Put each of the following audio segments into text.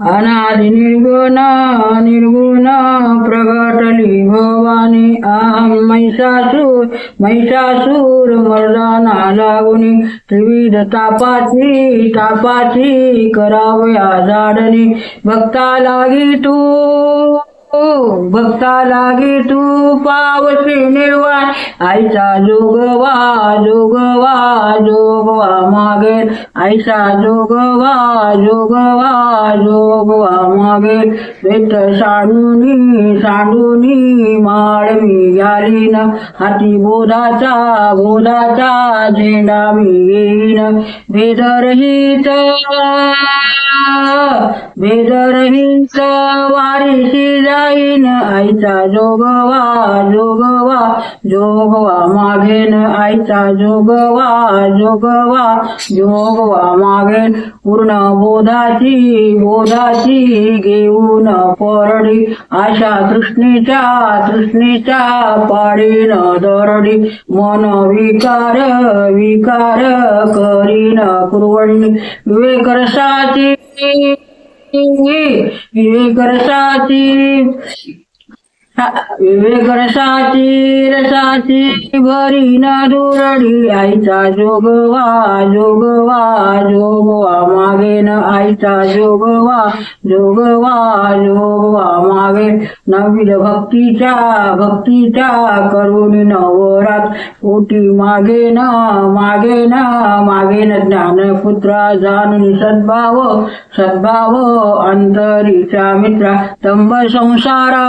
अनादि निर्गुण निर्गुण प्रगटली भवानी। अहम महिषासूर महिषासूर मर्दाना लागुनी त्रिविध तापाची तापाची करावया जाडणी भक्ता लागी तू। हो, भक्ता लागी तू पावशी निर्वाण. आईचा जोगवा जोगवा जोगवा मागे आईचा जोगवा जोगवा जोगवा मागे वेत सांडूनी सांडूनी माळ मी घालीन. हाती बोधाचा बोधाचा झेंडा मी येईन बेदरहित बेदरहित वारीशी जा. जाईन आईचा जोगवा जोगवा जोगवा. मागेन आईचा जोगवा जोगवा. जोगवा मागेन पूर्ण बोधाची बोधाची घेऊन परडी. आशा तृष्णीच्या तृष्णीच्या पाडीन दरडी. मन विकार विकार करीन कुरवणी. विवेकरसाची रसाची विवेक रसाची रसाची भरी न दुरडी आईचा जोगवा जोगवा जोगवा मागेन आईचा जोगवा जोगवा जोगवा मागे नवीन भक्तीच्या भक्तीच्या करून नवरात. कोटी मागे न मागे न मागे न ज्ञानपुत्रा जाणून सद्भाव सद्भाव अंतरीचा मित्रा तंब संसारा.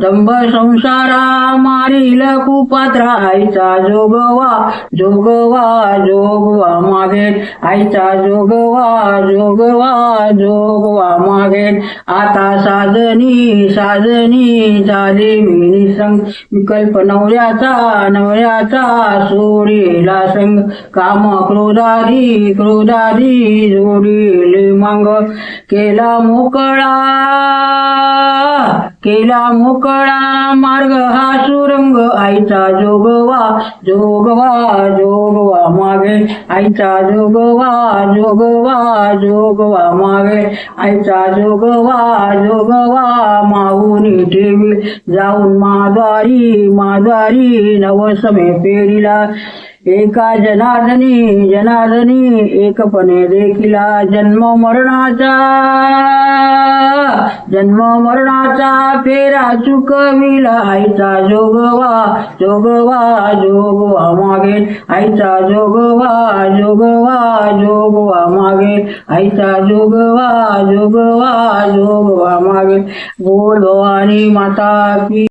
दंभ संसारा मारील कुपात्रा आईचा जोगवा जोगवा जोगवा मागे. आईचा जोगवा जोगवा जोगवा मागे. आता साजनी साजनी झाली मी निसंग विकल्प नवऱ्याचा नवऱ्याचा सोडीला संग. काम क्रोधारी क्रोधारी जोडील मग. केला मोकळा. केला मोकळा मार्ग हा सुरंग आईचा जोगवा जोगवा जोगवा मागे. आईचा जोगवा जोगवा जोगवा मागे. आईचा जोगवा जोगवा माऊनी ठेवी जाऊन माद्वारी माद्वारी नवसमे पेरीला. एका जनार्दनी जनार्दनी एकपणे देखिला जन्म मरणाचा. जन्म मरणाचा फेरा चुकविला, आईचा जोगवा जोगवा जोगवा मागे. आईचा जोगवा जोगवा जोगवा मागे. आईचा जोगवा जोगवा जोगवा मागे. गोड माता की